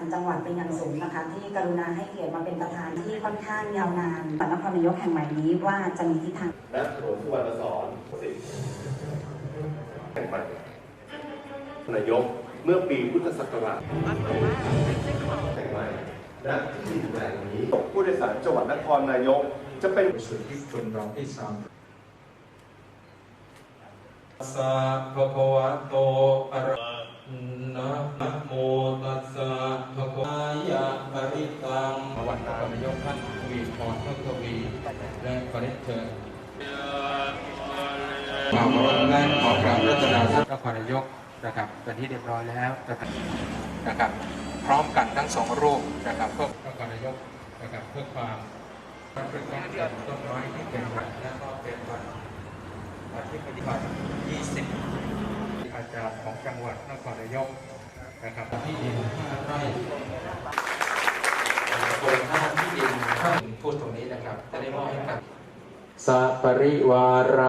เป็นอย่างสูงนะคะ ที่กรุณาให้เกียรติมาเป็นประธานที่ค่อนข้างยาวนานนครนายกแห่งใหม่นี้ว่าจะมีทิศทางและถนนสุวรรณสอนสิบแห่งใหม่นายกเมื่อปีพุทธศักราชแห่งใหม่ณที่ดินแปลงนี้ผู้โดยสารจังหวัดนครนายก จะเป็นสุทธิชนรองที่สามสะภะคะวะโตอะระนะ ปริตังวันนายกท่านทวีพรท่านทวีและปริเถิดขอบคุณและขอกราบรัตนาท่านนครนายกนะครับเป็นที่เรียบร้อยแล้วนะครับนะดับพร้อมกันทั้งสองรูปนะครับเพื่อนครนายกนะครับเพื่อความมันเป็นการจัดต้นไม้ที่เป็นวันและก็เป็นวันวันที่ปฏิบัติ 20 อาจารย์ของจังหวัดนครนายกนะครับที่ดิน5ไร่โครงหน้าที่ดินถ้า พูดตรงนี้นะครับจะได้มอบให้กับสัปริวาระ